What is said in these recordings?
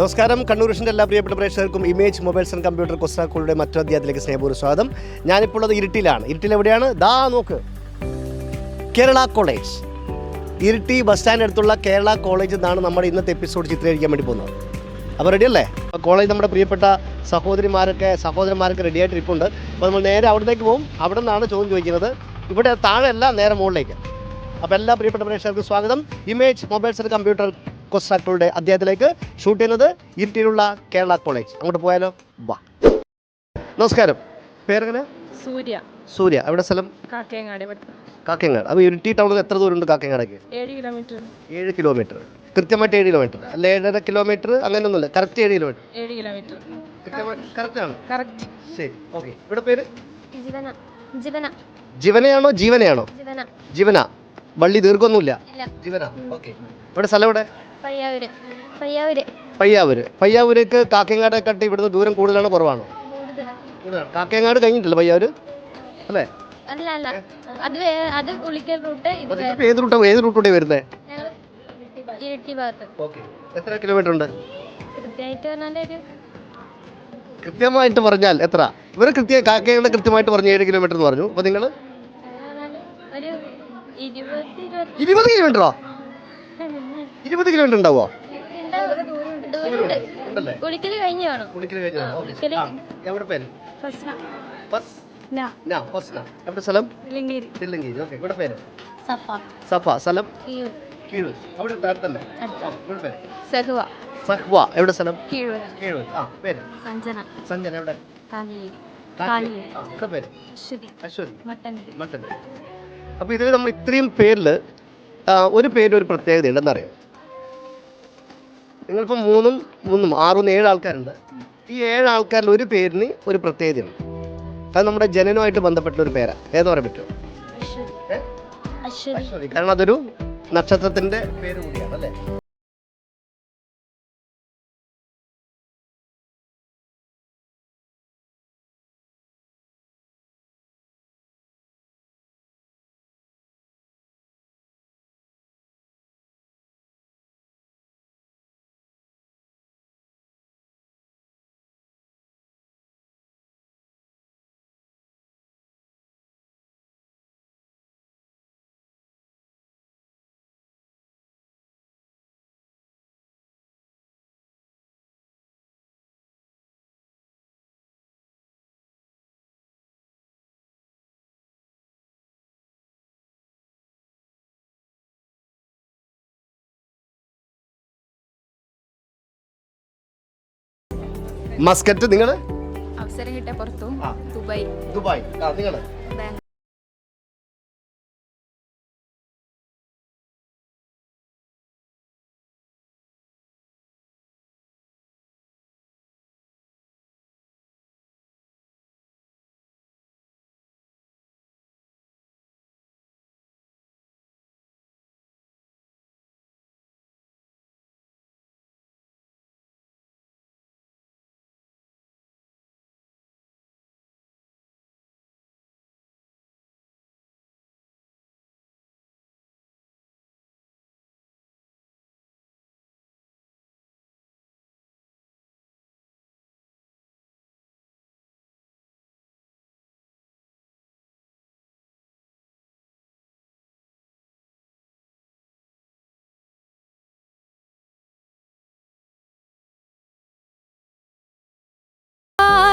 നമസ്കാരം. കണ്ണൂർ വിഷന്റെ എല്ലാ പ്രിയപ്പെട്ട പ്രേക്ഷകർക്കും ഇമേജ് മൊബൈൽസ് ആൻഡ് കമ്പ്യൂട്ടർ കൊസ്റ്റാക്കളുടെ മറ്റൊരു അധ്യായത്തിലേക്ക് സ്നേഹപൂർവ സ്വാഗതം. ഞാനിപ്പോൾ ഉള്ളത് ഇരുട്ടിയിലാണ്. ഇരുട്ടിൽ എവിടെയാണ് ദാ നോക്ക്. Kerala college. Iritty bus stand അടുത്തുള്ള കേരള കോളേജിൽ നിന്നാണ് നമ്മുടെ ഇന്നത്തെ എപ്പിസോഡ് ചിത്രീകരിക്കാൻ വേണ്ടി പോകുന്നത്. അപ്പോൾ റെഡി അല്ലേ? കോളേജ് നമ്മുടെ പ്രിയപ്പെട്ട സഹോദരിമാരൊക്കെ സഹോദരന്മാരൊക്കെ റെഡി ആയിട്ട് ഇരിപ്പുണ്ട്. അപ്പോൾ നമ്മൾ നേരെ അവിടത്തേക്ക് പോകും. അവിടെ നിന്നാണ് ചോദ്യം ചോദിക്കുന്നത്. ഇവിടെ താഴെയല്ല നേരെ മുകളിലേക്ക്. അപ്പോൾ എല്ലാ പ്രിയപ്പെട്ട പ്രേക്ഷകർക്കും സ്വാഗതം. ഇമേജ് മൊബൈൽസ് ആൻഡ് കമ്പ്യൂട്ടർ കൊസ്റ്റാക്കളുടെ അദ്ദേഹത്തിലേക്ക് ഷൂട്ട് ചെയ്യുന്നത് ഇരുട്ടിയിലുള്ള കേരള കോളേജ്. അങ്ങോട്ട് പോയാലോ? വാ. നമസ്കാരം. പേരെങ്ങനെ? സൂര്യ. സൂര്യ. എവിടെ സ്ഥലം? കാക്കയങ്ങാട് കാക്കയങ്ങാട് അപ്പോൾ ഇരുട്ടി ടൗണിൽ എത്ര ദൂരമുണ്ട് കാക്കയങ്ങാടേക്ക് ഏഴ് കിലോമീറ്റർ ഏഴ് കിലോമീറ്റർ കൃത്യമായിട്ട് ഏഴ് കിലോമീറ്റർ അല്ല ഏഴര കിലോമീറ്റർ അങ്ങനെയൊന്നുമില്ല. കറക്റ്റ് ഏഴ് കിലോമീറ്റർ ഏഴ് കിലോമീറ്റർ കൃത്യമായിട്ട് കറക്റ്റ് ആണ്? കറക്റ്റ് ശരി. ഓക്കെ ഇവിടെ പേര്? ജീവന. ജീവന. ജീവനയാണോ ജീവനയാണോ? ജീവന. ജീവന. വള്ളി ദീർഘമൊന്നുമില്ല. ജീവന. ഓക്കെ ഇവിടെ സ്ഥലം ഇവിടെ പയ്യാവൂര്. പയ്യാവൂര്. പയ്യാവൂര്. പയ്യാവൂരേക്ക് കാക്കയങ്ങാടെ കട്ടി ഇവിടുന്ന് ദൂരം കൂടുതലാണോ കുറവാണോ? കൂടുതലാണ്. കാക്കയങ്ങാട് കഴിഞ്ഞിട്ടില്ല പയ്യാവൂര്? അല്ലേ? അല്ല അല്ല. അത് വേ- അത് ഉളിക്കൽ റൂട്ട് ഇത് ഏത് റൂട്ടാണ് ഏത് റൂട്ടൂടെ വരുന്നത് ഇരട്ടി ഭാഗത്ത്. ഓക്കെ. എത്ര കിലോമീറ്റർ ഉണ്ട് കൃത്യമായിട്ട് പറഞ്ഞാൽ ഒരു കൃത്യമായിട്ട് പറഞ്ഞാൽ എത്ര? ഇവർ കൃത്യ കാക്കയുടെ കൃത്യമായിട്ട് പറഞ്ഞു ഏഴ് കിലോമീറ്റർ എന്ന് പറഞ്ഞു. അപ്പോൾ നിങ്ങൾ പറഞ്ഞാൽ ഒരു ഇരുപത് കിലോമീറ്ററോ? ഇരുപത് കിലോമീറ്റർ ഉണ്ടാവോ അപ്പൊ കഴിഞ്ഞു. വേണം എവിടെ പേര്? എവിടെ സ്ഥലം? തില്ലങ്കേരി. ഓക്കെ ഇവിടെ പേര്? സഫ. സ്ഥലം? അവിടെ പേര്? സഹുവ. സഹ്വ. എവിടെ സ്ഥലം? ആ പേര്? സഞ്ജന. സഞ്ജന എവിടെ? പേര്? അശ്വതി. മട്ടൻ അപ്പോൾ ഇതിൽ നമ്മൾ ഇത്രയും പേരിൽ ഒരു പേര് ഒരു പ്രത്യേകത ഉണ്ടെന്നറിയാം നിങ്ങളിപ്പോൾ മൂന്നും മൂന്നും ആറും ഏഴ് ആൾക്കാരുണ്ട്. ഈ ഏഴ് ആൾക്കാരിൽ ഒരു പേരിന് ഒരു പ്രത്യേകതയുണ്ട്. അത് നമ്മുടെ ജനനവുമായിട്ട് ബന്ധപ്പെട്ട ഒരു പേരാ. ഏതാ പറയാൻ പറ്റുമോ? കാരണം അതൊരു നക്ഷത്രത്തിന്റെ പേര് കൂടിയാണ് അല്ലേ മസ്കറ്റ് നിങ്ങൾ അവസരം കിട്ടിയ പുറത്തു ദുബായ്. ദുബായ്. ആ നിങ്ങൾ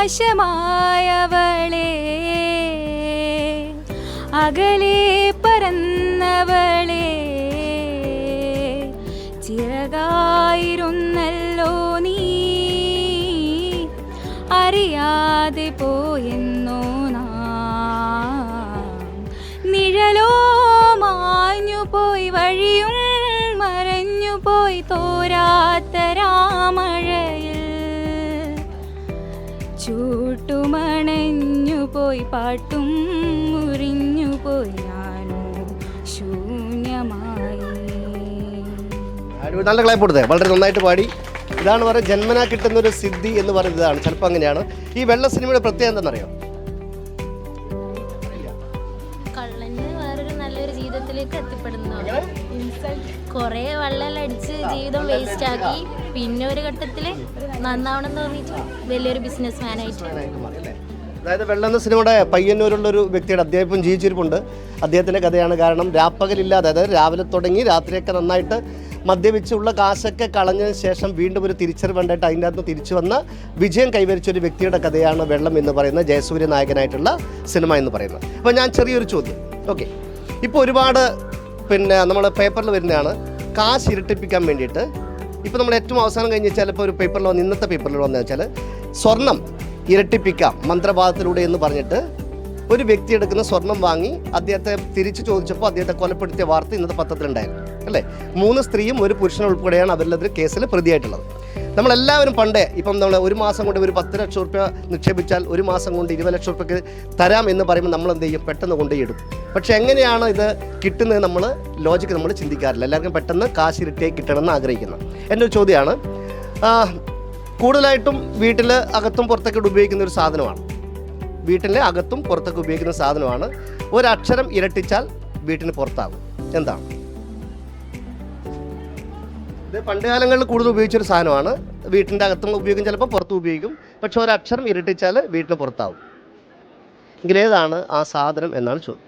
ബാങ്ക് ആശമായവളെ അകലെ പറന്നവളെ ചിറകായിരുന്നല്ലോ നീ അറിയാതെ പോയെന്നോ നിഴലോ മാഞ്ഞു പോയി വഴിയും മറഞ്ഞു പോയി തോരാത്ത രാമഴയിൽ ചൂട്ടുമണഞ്ഞു പോയി പാട്ടും മുറിഞ്ഞു പോയി. നല്ല ക്ലാപ്പ് കൊടുത്തേ വളരെ നന്നായിട്ട് പാടി. ഇതാണ് പറയുക ജന്മനാ കിട്ടുന്ന ഒരു സിദ്ധി എന്ന് പറയുന്നത് ഇതാണ് ചിലപ്പോൾ അങ്ങനെയാണ്. ഈ വെള്ള സിനിമയുടെ പ്രത്യേകത എന്താണെന്നറിയോ? കൊറേ വെള്ളം അടിച്ച് ജീവിതം വേസ്റ്റ് ആക്കി. പിന്നെ ഒരു ഘട്ടത്തിൽ നന്നാവണം എന്ന് തോന്നിയിട്ട് വലിയൊരു ബിസിനസ് മാറി അതായത് വെള്ളം എന്ന സിനിമയുടെ പയ്യന്നൂരുള്ള ഒരു വ്യക്തിയുടെ അദ്ദേഹം ഇപ്പം ജീവിച്ചിരിപ്പുണ്ട്. അദ്ദേഹത്തിന്റെ കഥയാണ് കാരണം രാപ്പകലില്ലാതെ അതായത് രാവിലെ തുടങ്ങി രാത്രിയൊക്കെ നന്നായിട്ട് മദ്യപിച്ചുള്ള കാശൊക്കെ കളഞ്ഞതിന് ശേഷം വീണ്ടും ഒരു തിരിച്ചറിവുണ്ടായിട്ട് അതിന്റെ അകത്ത് തിരിച്ചു വന്ന വിജയം കൈവരിച്ച ഒരു വ്യക്തിയുടെ കഥയാണ് വെള്ളം എന്ന് പറയുന്ന ജയസൂര്യ നായകനായിട്ടുള്ള സിനിമ എന്ന് പറയുന്നത്. അപ്പോൾ ഞാൻ ചെറിയൊരു ചോദ്യം. ഓക്കെ ഇപ്പോൾ ഒരുപാട് പിന്നെ നമ്മൾ പേപ്പറിൽ വരുന്നതാണ്. കാശ് ഇരട്ടിപ്പിക്കാൻ വേണ്ടിയിട്ട് ഇപ്പോൾ നമ്മൾ ഏറ്റവും അവസാനം കഴിഞ്ഞ് ചിലപ്പോൾ ഒരു പേപ്പറിൽ വന്ന് ഇന്നത്തെ പേപ്പറിൽ വന്നു വെച്ചാൽ സ്വർണം ഇരട്ടിപ്പിക്കാം മന്ത്രവാദത്തിലൂടെ എന്ന് പറഞ്ഞിട്ട് ഒരു വ്യക്തി എടുക്കുന്ന സ്വർണം വാങ്ങി അദ്ദേഹത്തെ തിരിച്ചു ചോദിച്ചപ്പോൾ അദ്ദേഹത്തെ കൊലപ്പെടുത്തിയ വാർത്ത ഇന്നത്തെ പത്രത്തിലുണ്ടായിരുന്നു. അല്ലേ? മൂന്ന് സ്ത്രീയും ഒരു പുരുഷനും ഉൾപ്പെടെയാണ് അവരിലൊരു കേസിൽ പ്രതിയായിട്ടുള്ളത്. നമ്മളെല്ലാവരും പണ്ടേ ഇപ്പം നമ്മൾ ഒരു മാസം കൊണ്ട് ഒരു പത്ത് ലക്ഷം റുപ്യ നിക്ഷേപിച്ചാൽ ഒരു മാസം കൊണ്ട് ഇരുപത് ലക്ഷം റുപ്യക്ക് തരാം എന്ന് പറയുമ്പോൾ നമ്മൾ എന്ത് ചെയ്യും പെട്ടെന്ന് കൊണ്ടുപോയിടും പക്ഷെ എങ്ങനെയാണ് ഇത് കിട്ടുന്നത് നമ്മൾ ലോജിക്ക് നമ്മൾ ചിന്തിക്കാറില്ല. എല്ലാവർക്കും പെട്ടെന്ന് കാശ് ഇരട്ടിയായി കിട്ടണമെന്ന് ആഗ്രഹിക്കുന്നു. എന്റെ ഒരു ചോദ്യമാണ്. കൂടുതലായിട്ടും വീട്ടിൽ അകത്തും പുറത്തൊക്കെ ഉപയോഗിക്കുന്ന ഒരു സാധനമാണ്. വീട്ടിലെ അകത്തും പുറത്തൊക്കെ ഉപയോഗിക്കുന്ന സാധനമാണ്. ഒരക്ഷരം ഇരട്ടിച്ചാൽ വീട്ടിന് പുറത്താകും. എന്താണ്? പണ്ട് കാലങ്ങളിൽ കൂടുതൽ ഉപയോഗിച്ചൊരു സാധനമാണ്. വീട്ടിന്റെ അകത്തും ഉപയോഗിക്കും ചിലപ്പോൾ പുറത്തും ഉപയോഗിക്കും. പക്ഷെ ഒരക്ഷരം ഇരട്ടിച്ചാൽ വീട്ടിന് പുറത്താവും. എങ്കിലേതാണ് ആ സാധനം എന്നാണ് ചോദ്യം.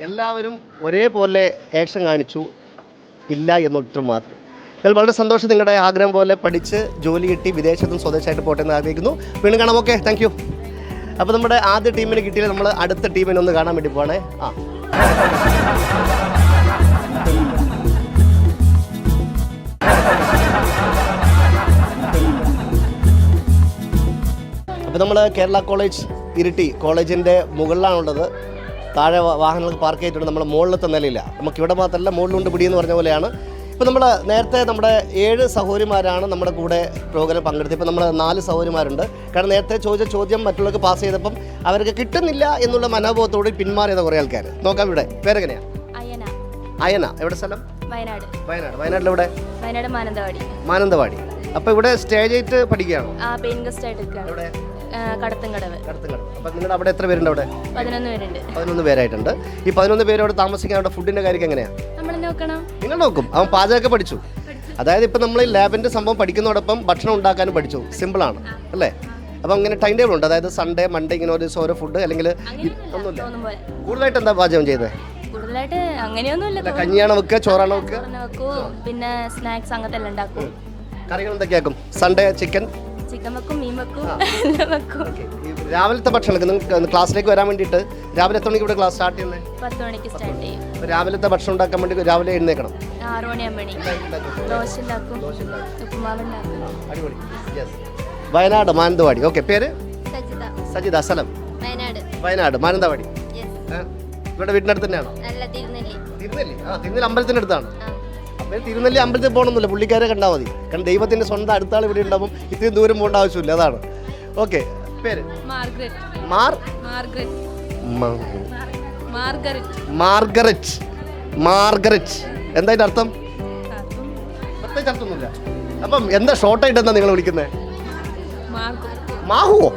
എല്ലാവരും ഒരേപോലെ ആക്ഷൻ കാണിച്ചു. ഇല്ല എന്നൊട്ടും മാത്രം. എന്നാൽ വളരെ സന്തോഷം നിങ്ങളുടെ ആഗ്രഹം പോലെ പഠിച്ച് ജോലി കിട്ടി വിദേശത്തും സ്വദേശമായിട്ട് പോട്ടെ എന്ന് ആഗ്രഹിക്കുന്നു. വീണ്ടും കാണാം. ഓക്കെ താങ്ക് യു അപ്പോൾ നമ്മുടെ ആദ്യ ടീമിന് കിട്ടിയാൽ നമ്മൾ അടുത്ത ടീമിനെ ഒന്ന് കാണാൻ വേണ്ടി പോവാണേ. ആ. അപ്പോൾ നമ്മൾ കേരള കോളേജ് ഇരിട്ടി കോളേജിന്റെ മുകളിലാണുള്ളത്. താഴെ വാഹനങ്ങൾക്ക് വാഹനങ്ങൾ പാർക്ക് ചെയ്തിട്ടുണ്ട്. നമ്മൾ മുകളിലത്തെ നിലയില്ല. നമുക്ക് ഇവിടെ മാത്രമല്ല മുകളിലുണ്ട് പിടിയെന്ന് പറഞ്ഞ പോലെയാണ്. ഇപ്പോൾ നമ്മൾ നേരത്തെ നമ്മുടെ ഏഴ് സഹോദരിമാരാണ് നമ്മുടെ കൂടെ പ്രോഗ്രാം പങ്കെടുത്തത്. ഇപ്പം നമ്മൾ നാല് സഹോദരിമാരുണ്ട്. കാരണം നേരത്തെ ചോദിച്ച ചോദ്യം മറ്റുള്ളവർക്ക് പാസ് ചെയ്തപ്പം അവർക്ക് കിട്ടുന്നില്ല എന്നുള്ള മനോഭാവത്തോട് പിന്മാറിയത് കുറേ ആൾക്കാർ നോക്കാം ഇവിടെ. പേരെങ്ങനെയാണ് അയന. എവിടെ സ്ഥലം? വയനാട്. വയനാട്. വയനാട്ടിൽ എവിടെ? വയനാട് മാനന്തവാടി. മാനന്തവാടി. അപ്പൊ ഇവിടെ സ്റ്റേജ് ആയിട്ട് പഠിക്കുകയാണോ? ആ പെയിൻ ഗസ്റ്റ് ആയിട്ട് നിൽക്കുകയാണ് എവിടെ കടത്തുംകടവ് കടത്തും അപ്പം നിങ്ങളുടെ അവിടെ എത്ര പേരുണ്ട് അവിടെ? പതിനൊന്ന് പേരുണ്ട്. പതിനൊന്ന് പേരായിട്ടുണ്ട്. ഈ പതിനൊന്ന് പേരോട് താമസിക്കാൻ അവിടെ ഫുഡിന്റെ കാര്യം എങ്ങനെയാണ് നോക്കണം. നിങ്ങൾ നോക്കും. അവൻ പാചകമൊക്കെ പഠിച്ചു. അതായത് ഇപ്പം നമ്മൾ ഈ ലാബിന്റെ സംഭവം പഠിക്കുന്നതോടൊപ്പം ഭക്ഷണം ഉണ്ടാക്കാനും പഠിച്ചു. സിമ്പിളാണ് അല്ലേ? അപ്പം അങ്ങനെ ടൈം ടേബിൾ ഉണ്ട്. അതായത് സൺഡേ മൺഡേ ഇങ്ങനെ ഒരു ദിവസം ഓരോ ഫുഡ് അല്ലെങ്കിൽ ഒന്നുമില്ല. കൂടുതലായിട്ട് എന്താ പാചകം ചെയ്തത് കൂടുതലായിട്ട് അങ്ങനെയൊന്നുമില്ല. കഞ്ഞിയാണോ വെക്കുക? ചോറാണോ വെക്കുക? പിന്നെ സ്നാക്സ് അങ്ങനത്തെ എല്ലാം ഉണ്ടാക്കും. കറികൾ എന്തൊക്കെയാക്കും? സൺഡേ ചിക്കൻ ചിക്കൻ വെക്കും മീൻ വെക്കും എല്ലാം വെക്കും ഈ രാവിലത്തെ ഭക്ഷണം നിങ്ങൾക്ക് ക്ലാസ്സിലേക്ക് വരാൻ വേണ്ടിയിട്ട് രാവിലെ എത്ര മണിക്ക് ഇവിടെ ക്ലാസ് സ്റ്റാർട്ട് ചെയ്യുന്നത് പത്ത് മണിക്ക് സ്റ്റാർട്ട് ചെയ്യും. അപ്പോൾ രാവിലത്തെ ഭക്ഷണം ഉണ്ടാക്കാൻ വേണ്ടി രാവിലെ എഴുന്നേക്കണം. ആറ് മണിയാകുമ്പോൾ എണീക്കും ദോശ ഉണ്ടാക്കും ഉപ്പുമാവ് ഉണ്ടാക്കും അടിപൊളി. യെസ് വയനാട് മാനന്തവാടി. ഓക്കെ പേര്? സജിത. സജിത സ്ഥലം വയനാട്. വയനാട് മാനന്തവാടി. യെസ്? ഇവിടെ വീടിനടുത്ത് തന്നെയാണോ? അല്ല തിരുനെല്ലി. തിരുനെല്ലി. ആ തിരുനെല്ലി അമ്പലത്തിന്റെ അടുത്താണ് തിരുനെല്ലി അമ്പലത്തിൽ പോകണമെന്നില്ല പുള്ളിക്കാരെ കണ്ടാൽ മതി. കാരണം ദൈവത്തിന്റെ സ്വന്തം അടുത്താൾ ഇവിടെ ഉണ്ടാവും. ഇത്രയും ദൂരം പോകേണ്ട ആവശ്യമില്ല. അതാണ്. ഓക്കെ. പേര്? മാർഗ്രറ്റ്. മാർ? മാർഗ്രറ്റ്. എന്താ അതിന്റെ അർത്ഥം? പ്രത്യേകിച്ച് അർത്ഥമൊന്നുമില്ല. അപ്പം എന്താ ഷോർട്ടായിട്ട് എന്താ നിങ്ങൾ വിളിക്കുന്നത് മാർഗോ. മാഹുവോ?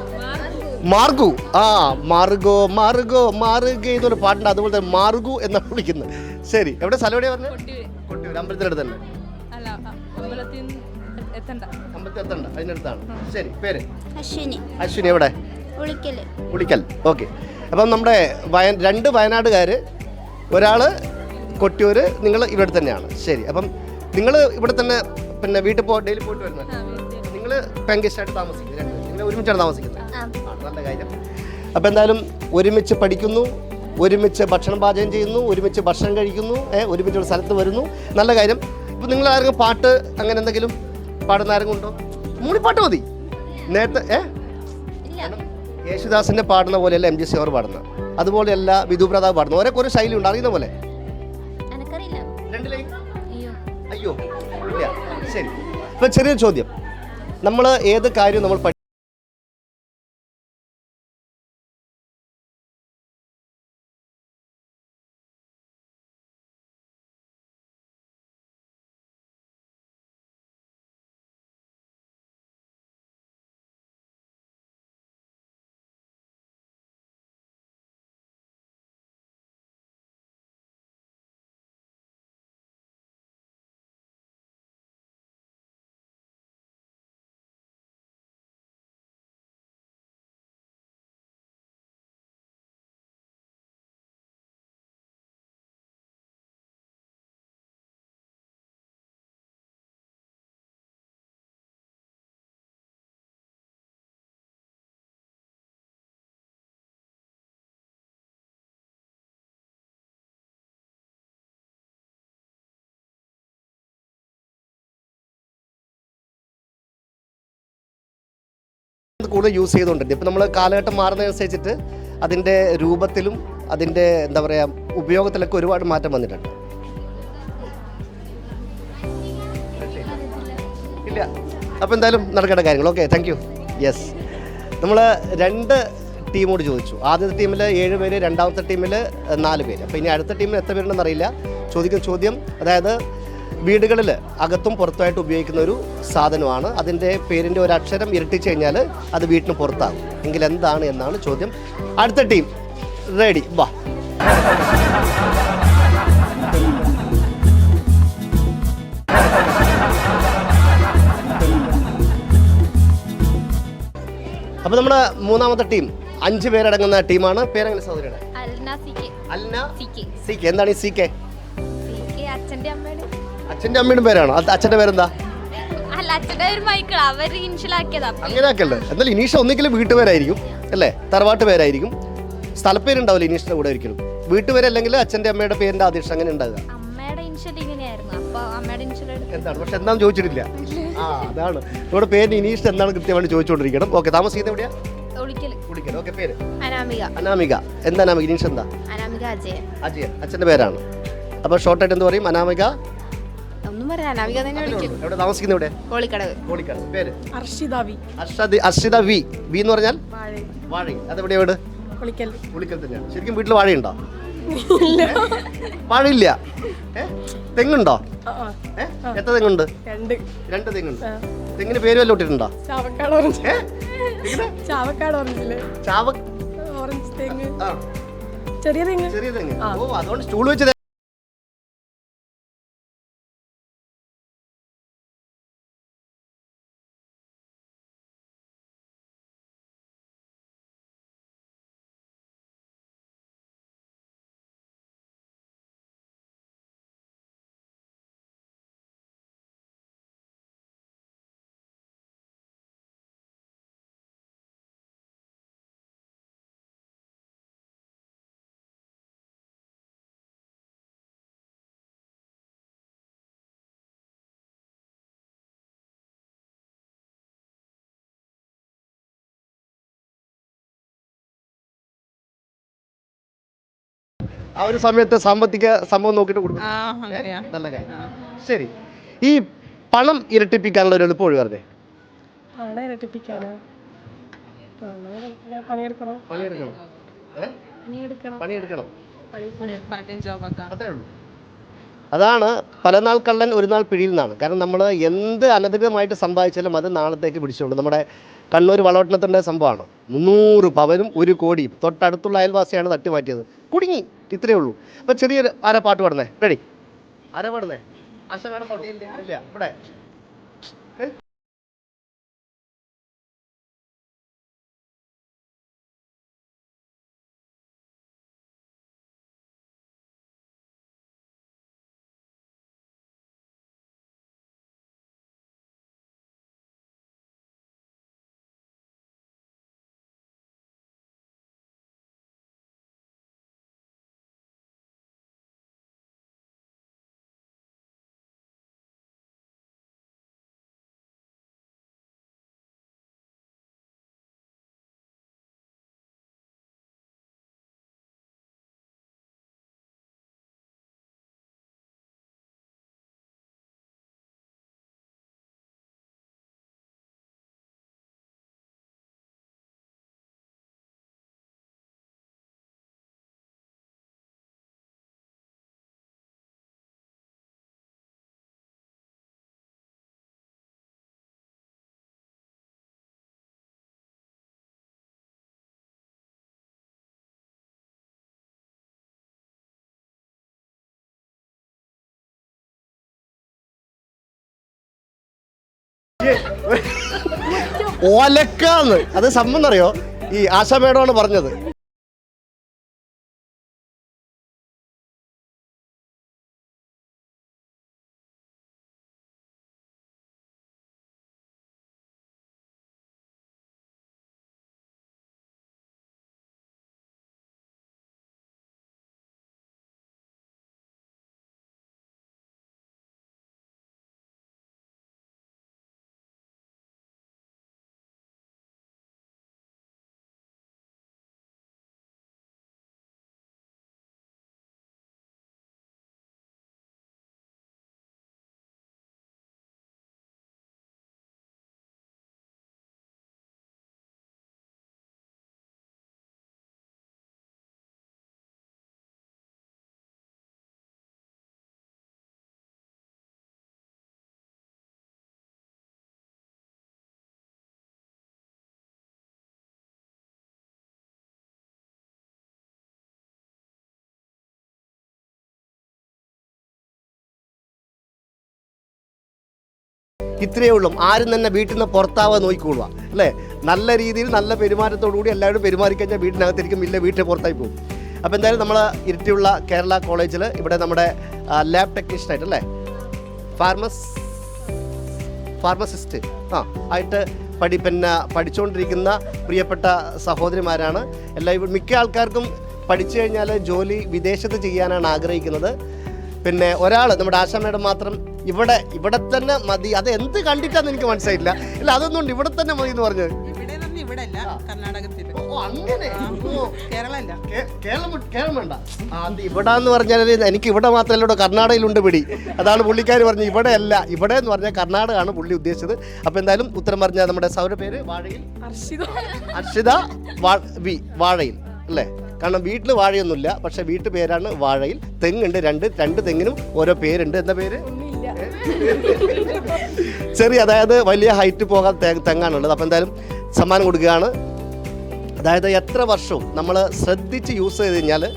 മാർഗു. ആ മാർഗോ മാർഗോ മാറുക എന്നൊരു പാട്ടുണ്ട്. അതുപോലെ തന്നെ മാർഗു എന്നാണ് വിളിക്കുന്നത്. ശരി. എവിടെ? സ്ഥലം എവിടെയാ പറഞ്ഞത് കൊട്ടിയൂര്. കൊട്ടിയൂർ അമ്പലത്തിനടുത്ത് തന്നെ അല്ല അമ്പലത്തിൽ എത്തണ്ട. അമ്പലത്തിൽ എത്തണ്ട അതിനടുത്താണ് ശരി. പേര്? അശ്വിനി. അശ്വിനി എവിടെ? ഉളിക്കൽ ഉളിക്കൽ. ഓക്കെ. അപ്പം നമ്മുടെ വയ രണ്ട് വയനാടുകാർ ഒരാൾ കൊട്ടിയൂർ നിങ്ങൾ ഇവിടെ തന്നെയാണ്. ശരി. അപ്പം നിങ്ങൾ ഇവിടെ തന്നെ പിന്നെ വീട്ടിൽ പോ ഡെയിലി പോയിട്ട് വരുന്നത് നിങ്ങൾ പെങ്കിസ്റ്റായിട്ട് താമസിക്കുന്നു രണ്ട് നിങ്ങൾ ഒരുമിച്ചാണ് താമസിക്കുന്നത്. ആ, നല്ല കാര്യം. അപ്പോൾ എന്തായാലും ഒരുമിച്ച് പഠിക്കുന്നു. ഒരുമിച്ച് ഭക്ഷണം പാചകം ചെയ്യുന്നു ഒരുമിച്ച് ഭക്ഷണം കഴിക്കുന്നു ഒരുമിച്ച് ഒരു സ്ഥലത്ത് വരുന്നു. നല്ല കാര്യം. ഇപ്പം നിങ്ങൾ ആരെങ്കിലും പാട്ട് അങ്ങനെ എന്തെങ്കിലും പാടുന്ന ആരെങ്കിലും ഉണ്ടോ? മൂളിപ്പാട്ട് മതി. നേരത്തെ ഏ? യേശുദാസിന്റെ പാടുന്ന പോലെയല്ല എം ജി സേവർ പാടുന്ന അതുപോലെയല്ല വിധു പ്രതാപ് പാടുന്ന. ഓരോ കുറേ ശൈലി ഉണ്ട് അറിയുന്ന പോലെ? അയ്യോ. ഇല്ല. ശരി. ഇപ്പൊ ചെറിയൊരു ചോദ്യം. നമ്മൾ ഏത് കാര്യം നമ്മൾ കൂടുതൽ യൂസ് ചെയ്തുകൊണ്ടിരുന്നത് ഇപ്പോൾ നമ്മൾ കാലഘട്ടം മാറുന്നതനുസരിച്ചിട്ട് അതിന്റെ രൂപത്തിലും അതിന്റെ എന്താ പറയുക ഉപയോഗത്തിലൊക്കെ ഒരുപാട് മാറ്റം വന്നിട്ടുണ്ട്. ഇല്ല. അപ്പോൾ എന്തായാലും നടക്കേണ്ട കാര്യങ്ങൾ. ഓക്കെ താങ്ക് യു യെസ് നമ്മൾ രണ്ട് ടീമോട് ചോദിച്ചു. ആദ്യത്തെ ടീമിൽ ഏഴ് പേര് രണ്ടാമത്തെ ടീമിൽ നാല് പേര്. അപ്പോൾ ഇനി അടുത്ത ടീമിൽ എത്ര പേരുണ്ടെന്ന് അറിയില്ല. ചോദിക്കുന്ന ചോദ്യം അതായത് വീടുകളിൽ അകത്തും പുറത്തുമായിട്ട് ഉപയോഗിക്കുന്ന ഒരു സാധനമാണ്. അതിന്റെ പേരിന്റെ ഒരു അക്ഷരം ഇരട്ടിച്ച് കഴിഞ്ഞാൽ അത് വീട്ടിന് പുറത്താകും. എങ്കിൽ എന്താണ് എന്നാണ് ചോദ്യം. അടുത്ത ടീം. റെഡി. വാ. അപ്പൊ നമ്മുടെ മൂന്നാമത്തെ ടീം. അഞ്ച് പേരടങ്ങുന്ന ടീമാണ്. പേരെങ്ങനെ സഹോദരിയുടെ? Alna C K. എന്താണ് ഈ സി കെ? അച്ഛന്റെ അമ്മയുടെ പേരാണോ? അത് അച്ഛന്റെ പേരെന്താ? അല്ല അച്ഛന്റെ ഒരു മൈക്കിൾ. അവർ ഇൻഷ്യലാക്കിയതാ അങ്ങനെ ആക്കല്ലേ. എന്നാലും ഇനീഷ ഒന്നെങ്കിലും വീട്ടുപേരായിരിക്കും അല്ലേ? തറവാട്ട് പേരായിരിക്കും. സ്ഥലപ്പേരുണ്ടാവില്ല ഇനീഷിന്റെ കൂടെ ഒരിക്കലും? വീട്ടുപേര് അല്ലെങ്കിൽ അച്ഛന്റെ അമ്മയുടെ പേരിന്റെ ആദേശം അങ്ങനെ ഉണ്ടാകുക അമ്മയുടെ ഇൻഷ്യൽ ഇങ്ങനെയായിരുന്നു. അപ്പോൾ അമ്മയുടെ ഇൻഷ്യൽ എന്താണ്? പക്ഷെ എന്താണെന്ന് ചോദിച്ചിട്ടില്ല. ആ അതാണ്. നമ്മുടെ പേര് ഇനീഷ് എന്താണ് കൃത്യമായിട്ട് ചോദിച്ചുകൊണ്ടിരിക്കണം ഓക്കെ താമസിക്കുന്നത് എവിടെയാ? ഒളിക്കൽ കുടിക്കൽ ഓക്കെ പേര്? അനാമിക. അനാമിക. എന്താ അനാമിക? ഇനീഷ് എന്താ? അനാമിക അജയൻ. അജയൻ. അച്ഛന്റെ പേരാണ്. അപ്പോൾ ഷോർട്ടായിട്ട് എന്ത് പറയും? അനാമിക തന്നെ വിളിക്കും. എവിടെ ഇവിടെ? കോളിക്കടവ്. കോളിക്കാട് പേര്? അർഷിതാവി അർഷദ് അർഷിത വി. വി എന്ന് പറഞ്ഞാൽ? വാഴ. അതെവിടെ വീട്? കുളിക്കൽ പുളിക്കൽ തന്നെയാണ് ശരിക്കും വീട്ടിൽ വാഴയുണ്ടോ? വാഴയില്ല. ഏ? തെങ്ങുണ്ടോ? ഏ? എത്ര തെങ്ങുണ്ട്? രണ്ട്. രണ്ട് തെങ്ങുണ്ട്. തെങ്ങിന് പേര് വല്ലതും ഇട്ടിട്ടുണ്ടോ? ചാവക്കാട് ഓറഞ്ച്. ഏ? എങ്ങനെ? ചാവക്കാട് ഓറഞ്ചിൽ. ചാവ ഓറഞ്ച് തെങ്ങ്. ആ, ചെറിയ തെങ്ങ്. ചെറിയ തെങ്ങ്. ഓ അതുകൊണ്ട് സ്റ്റൂൾ വെച്ച് ആ ഒരു സമയത്ത് സാമ്പത്തിക സംഭവം നോക്കിയിട്ട് കൊടുക്കും. നല്ല കാര്യം. ശരി. ഈ പണം ഇരട്ടിപ്പിക്കാനുള്ള ഒരു എളുപ്പം ഒഴിവാറേ പണം ഇരട്ടിപ്പിക്കാനോ? പണിയെടുക്കണം പണിയെടുക്കണം? പണിയെടുക്കണം. ഏ? പണിയെടുക്കണം. പണിയെടുക്കണം പാർട്ട് ടൈം ജോബൊക്കെ അത്രേ ഉള്ളൂ അതാണ് പലനാൾ കള്ളൻ ഒരു നാൾ പിഴിയിൽ നിന്നാണ്. കാരണം നമ്മൾ എന്ത് അനധികൃതമായിട്ട് സമ്പാദിച്ചാലും അത് നാളത്തേക്ക് പിടിച്ചോളൂ. നമ്മുടെ കണ്ണൂർ വളവട്ടണത്തിന്റെ സംഭവമാണ്. മുന്നൂറ് പവനും ഒരു കോടിയും. തൊട്ടടുത്തുള്ള അയൽവാസിയാണ് തട്ടിമാറ്റിയത്. കുടുങ്ങി. ഇത്രയേ ഉള്ളൂ. അപ്പം ചെറിയൊരു ആരാ പാട്ട് പാടുന്നേ. റെഡി ആരാ പാടുന്നേ. ആശ ഇല്ല. ഇവിടെ. ഒലക്കാന്ന് അത് സംഭവം അറിയോ ഈ ആശാ മേഡമാണ് പറഞ്ഞത്. ഇത്രയേ ഉള്ളൂ ആരും തന്നെ വീട്ടിൽ നിന്ന് പുറത്താവാൻ നോക്കിക്കൊള്ളുക അല്ലേ? നല്ല രീതിയിൽ നല്ല പെരുമാറ്റത്തോടു കൂടി എല്ലാവരും പെരുമാറിക്കഴിഞ്ഞാൽ വീട്ടിനകത്തിരിക്കും. ഇല്ല വീട്ടിൽ പുറത്തായി പോകും. അപ്പോൾ എന്തായാലും നമ്മൾ ഇരുട്ടിയുള്ള കേരള കോളേജിൽ ഇവിടെ നമ്മുടെ ലാബ് ടെക്നീഷ്യനായിട്ട് അല്ലേ? ഫാർമസ് ഫാർമസിസ്റ്റ്. ആ ആയിട്ട് പഠി പിന്നെ പഠിച്ചുകൊണ്ടിരിക്കുന്ന പ്രിയപ്പെട്ട സഹോദരിമാരാണ്. എല്ലാ മിക്ക ആൾക്കാർക്കും പഠിച്ചു കഴിഞ്ഞാൽ ജോലി വിദേശത്ത് ചെയ്യാനാണ് ആഗ്രഹിക്കുന്നത്. പിന്നെ ഒരാൾ നമ്മുടെ ആശാ മാത്രം ഇവിടെ ഇവിടെ തന്നെ മതി. അത് എന്ത് കണ്ടിട്ടാന്ന് എനിക്ക് മനസ്സിലായില്ല. ഇല്ല അതൊന്നും ഉണ്ട് ഇവിടെ തന്നെ മതി എന്ന് പറഞ്ഞത്? ഇവിടെ നിന്ന് കർണാടകത്തിൽ ഓ അങ്ങനെ? ഓ. കേരള വേണ്ട. അത് ഇവിടെ എന്ന് പറഞ്ഞാൽ എനിക്ക് ഇവിടെ മാത്രമല്ല ഇവിടെ കർണാടകയിലുണ്ട് പിടി. അതാണ് പുള്ളിക്കാർ പറഞ്ഞത്. ഇവിടെ അല്ല ഇവിടെ എന്ന് പറഞ്ഞാൽ കർണാടകമാണ് പുള്ളി ഉദ്ദേശിച്ചത്. അപ്പൊ എന്തായാലും ഉത്തരം പറഞ്ഞ നമ്മുടെ സൗര പേര് വാഴയിൽ. അർഷിത. വാ- വി വാഴയിൽ അല്ലേ? കാരണം വീട്ടിൽ വാഴയൊന്നുമില്ല പക്ഷെ വീട്ടു പേരാണ് വാഴയിൽ. തെങ്ങുണ്ട് രണ്ട് രണ്ട് തെങ്ങിനും ഓരോ പേരുണ്ട്. എന്താ പേര്? ചെറിയ അതായത് വലിയ ഹൈറ്റ് പോകാൻ തെ- തെങ്ങാണുള്ളത്. അപ്പോൾ എന്തായാലും സമ്മാനം കൊടുക്കുകയാണ്. അതായത് എത്ര വർഷവും നമ്മൾ ശ്രദ്ധിച്ച് യൂസ് ചെയ്ത് കഴിഞ്ഞാൽ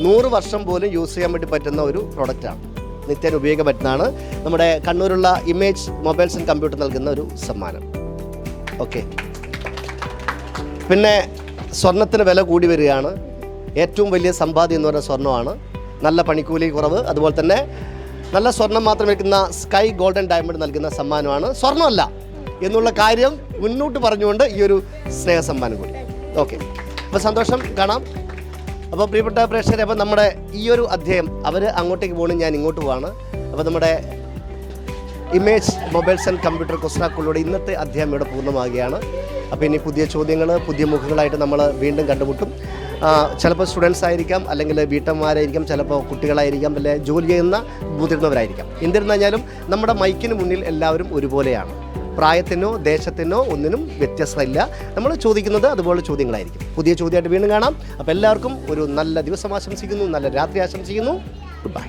നൂറ് വർഷം പോലും യൂസ് ചെയ്യാൻ വേണ്ടി പറ്റുന്ന ഒരു പ്രൊഡക്റ്റാണ് നിത്യേന ഉപയോഗിക്കാൻ പറ്റുന്നതാണ് നമ്മുടെ കണ്ണൂരുള്ള ഇമേജ് മൊബൈൽസ് ആൻഡ് കമ്പ്യൂട്ടർ നൽകുന്ന ഒരു സമ്മാനം. ഓക്കെ പിന്നെ സ്വർണത്തിന് വില കൂടി വരികയാണ്. ഏറ്റവും വലിയ സമ്പാദ്യം എന്ന് പറയുന്ന സ്വർണമാണ് നല്ല പണിക്കൂലി കുറവ്. അതുപോലെ തന്നെ നല്ല സ്വർണം മാത്രം വയ്ക്കുന്ന സ്കൈ ഗോൾഡൻ ഡയമണ്ട് നൽകുന്ന സമ്മാനമാണ്. സ്വർണമല്ല എന്നുള്ള കാര്യം മുന്നോട്ട് പറഞ്ഞുകൊണ്ട് ഈ ഒരു സ്നേഹ സമ്മാനം കൂടി. ഓക്കെ അപ്പോൾ സന്തോഷം. കാണാം. അപ്പോൾ പ്രിയപ്പെട്ട പ്രേക്ഷകരെ അപ്പോൾ നമ്മുടെ ഈ ഒരു അധ്യായം അവർ അങ്ങോട്ടേക്ക് പോകണം ഞാൻ ഇങ്ങോട്ട് പോവാണ്. അപ്പോൾ നമ്മുടെ ഇമേജ് മൊബൈൽസ് ആൻഡ് കമ്പ്യൂട്ടർ കൊസ്റ്റാക്കുകളുടെ ഇന്നത്തെ അധ്യായം ഇവിടെ പൂർണമാകുകയാണ്. അപ്പോൾ ഇനി പുതിയ ചോദ്യങ്ങൾ പുതിയ മുഖങ്ങളായിട്ട് നമ്മൾ വീണ്ടും കണ്ടുമുട്ടും. ചിലപ്പോൾ സ്റ്റുഡൻസ് ആയിരിക്കാം അല്ലെങ്കിൽ വീട്ടമ്മമാരായിരിക്കാം ചിലപ്പോൾ കുട്ടികളായിരിക്കാം അല്ലെ ജോലി ചെയ്യുന്ന മുതിർന്നവരായിരിക്കാം. എന്തിരുന്നാലും നമ്മുടെ മൈക്കിന് മുന്നിൽ എല്ലാവരും ഒരുപോലെയാണ്. പ്രായത്തിനോ ദേശത്തിനോ ഒന്നിനും വ്യത്യസ്തമില്ല. നമ്മൾ ചോദിക്കുന്നത് അതുപോലെ ചോദ്യങ്ങളായിരിക്കും. പുതിയ ചോദ്യമായിട്ട് വീണ്ടും കാണാം. അപ്പോൾ എല്ലാവർക്കും ഒരു നല്ല ദിവസം ആശംസിക്കുന്നു നല്ല രാത്രി ആശംസിക്കുന്നു. Good bye